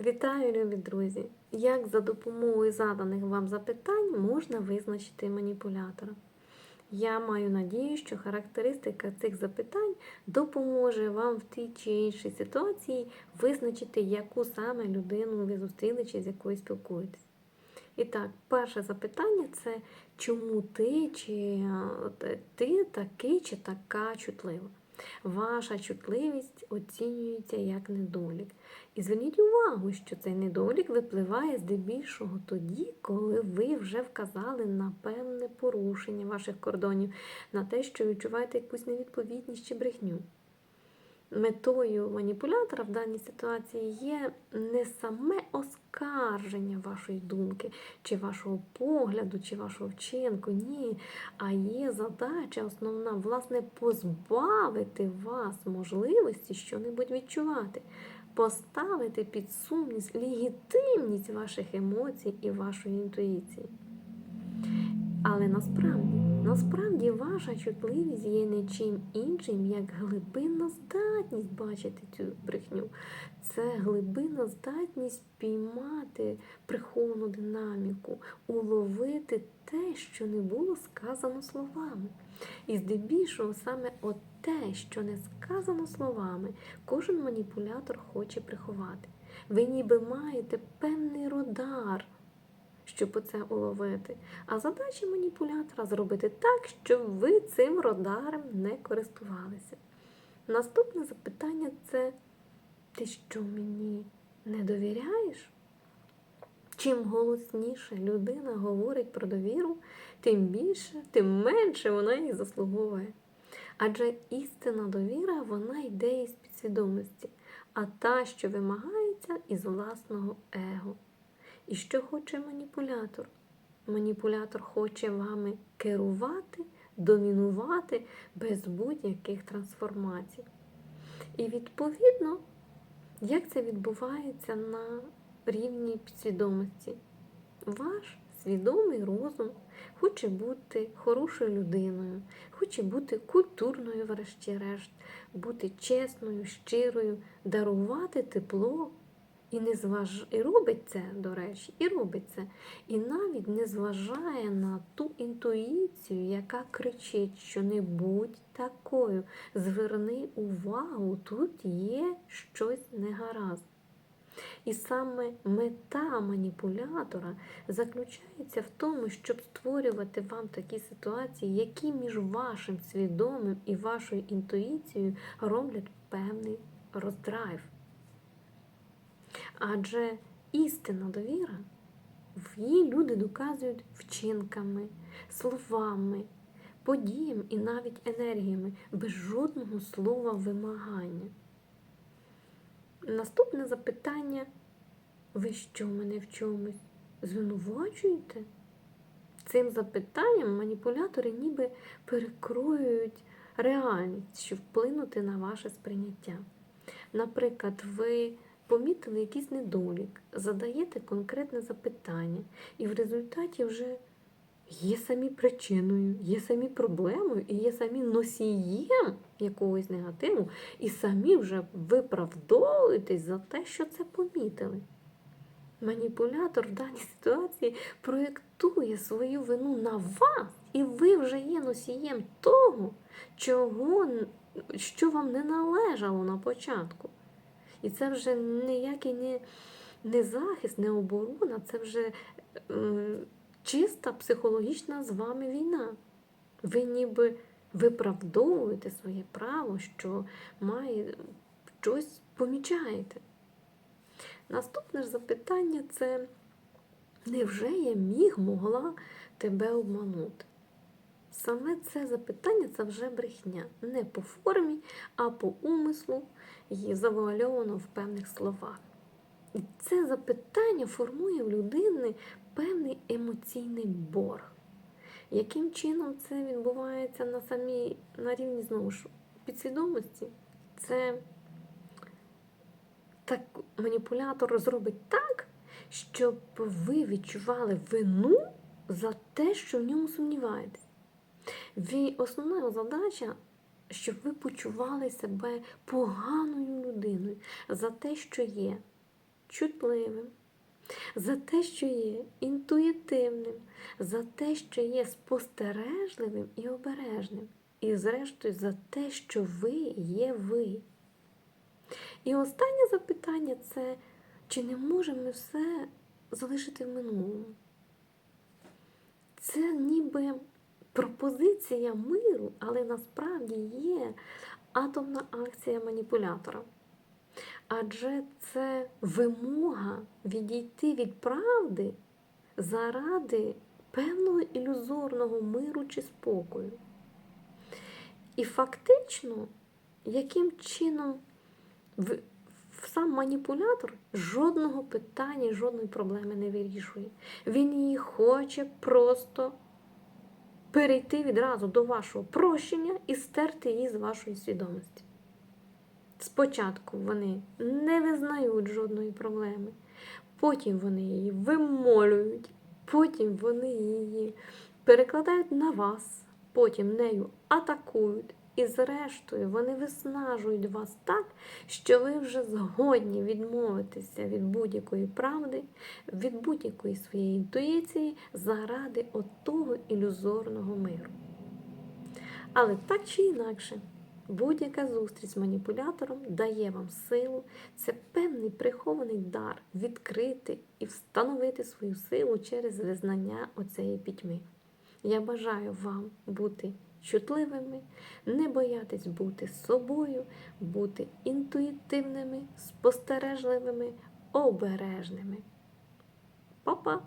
Вітаю, любі друзі! Як за допомогою заданих вам запитань можна визначити маніпулятора? Я маю надію, що характеристика цих запитань допоможе вам в тій чи іншій ситуації визначити, яку саме людину ви зустріли чи з якою спілкуєтесь. І так, перше запитання це чому ти чи ти такий чи така чутлива? Ваша чутливість оцінюється як недолік. І зверніть увагу, що цей недолік випливає здебільшого тоді, коли ви вже вказали на певне порушення ваших кордонів, на те, що відчуваєте якусь невідповідність чи брехню. Метою маніпулятора в даній ситуації є не саме оскарження вашої думки, чи вашого погляду, чи вашого вчинку, ні. А є задача основна, власне, позбавити вас можливості що-небудь відчувати, поставити під сумність легітимність ваших емоцій і вашої інтуїції. Але насправді, насправді ваша чутливість є не чим іншим, як глибинна здатність бачити цю брехню. Це глибинна здатність піймати приховану динаміку, уловити те, що не було сказано словами. І здебільшого саме от те, що не сказано словами, кожен маніпулятор хоче приховати. Ви ніби маєте певний родар щоб це уловити. А задача маніпулятора зробити так, щоб ви цим радаром не користувалися. Наступне запитання це: ти що мені не довіряєш? Чим голосніше людина говорить про довіру, тим більше, тим менше вона її заслуговує. Адже істинна довіра вона йде із підсвідомості, а та, що вимагається, із власного его. І що хоче маніпулятор? Маніпулятор хоче вами керувати, домінувати без будь-яких трансформацій. І відповідно, як це відбувається на рівні підсвідомості? Ваш свідомий розум хоче бути хорошою людиною, хоче бути культурною, врешті-решт, бути чесною, щирою, дарувати тепло. І не зваж... і робить це, до речі, і робить це. І навіть не зважає на ту інтуїцію, яка кричить, що не будь такою. Зверни увагу, тут є щось негаразд. І саме мета маніпулятора заключається в тому, щоб створювати вам такі ситуації, які між вашим свідомим і вашою інтуїцією роблять певний роздрайв. Адже істинна довіра в її люди доказують вчинками, словами, подіями і навіть енергіями, без жодного слова вимагання. Наступне запитання: ви що мене в чомусь звинувачуєте? Цим запитанням маніпулятори ніби перекроюють реальність, щоб вплинути на ваше сприйняття. Наприклад, ви помітили якийсь недолік, задаєте конкретне запитання, і в результаті вже є самі причиною, є самі проблемою і є самі носієм якогось негативу, і самі вже виправдовуєтесь за те, що це помітили. Маніпулятор в даній ситуації проєктує свою вину на вас, і ви вже є носієм того, чого, що вам не належало на початку. І це вже ніякий не, не захист, не оборона, це вже е, чиста психологічна з вами війна. Ви ніби виправдовуєте своє право, що має щось помічаєте. Наступне ж запитання це невже я міг могла тебе обманути? Саме це запитання це вже брехня. Не по формі, а по умислу і завуальовано в певних словах. І це запитання формує в людини певний емоційний борг. Яким чином це відбувається на самій на рівні знову ж підсвідомості? Це так маніпулятор зробить так, щоб ви відчували вину за те, що в ньому сумніваєтесь. Основна задача, щоб ви почували себе поганою людиною за те, що є. чутливим, за те, що є інтуїтивним, за те, що є спостережливим і обережним, і, зрештою, за те, що ви є ви. І останнє запитання це, чи не можемо ми все залишити в минулому? Це ніби пропозиція миру, але насправді є атомна акція маніпулятора. Адже це вимога відійти від правди заради певного ілюзорного миру чи спокою. І фактично, яким чином в, сам маніпулятор жодного питання, жодної проблеми не вирішує. Він її хоче просто перейти відразу до вашого прощення і стерти її з вашої свідомості. Спочатку вони не визнають жодної проблеми, потім вони її вимолюють, потім вони її перекладають на вас, потім нею атакують. І зрештою вони виснажують вас так, що ви вже згодні відмовитися від будь-якої правди, від будь-якої своєї інтуїції заради отого ілюзорного миру. Але так чи інакше, будь-яка зустріч з маніпулятором дає вам силу, це певний прихований дар відкрити і встановити свою силу через визнання оцеї пітьми. Я бажаю вам бути чутливими, не боятись бути собою, бути інтуїтивними, спостережливими, обережними. Па-па!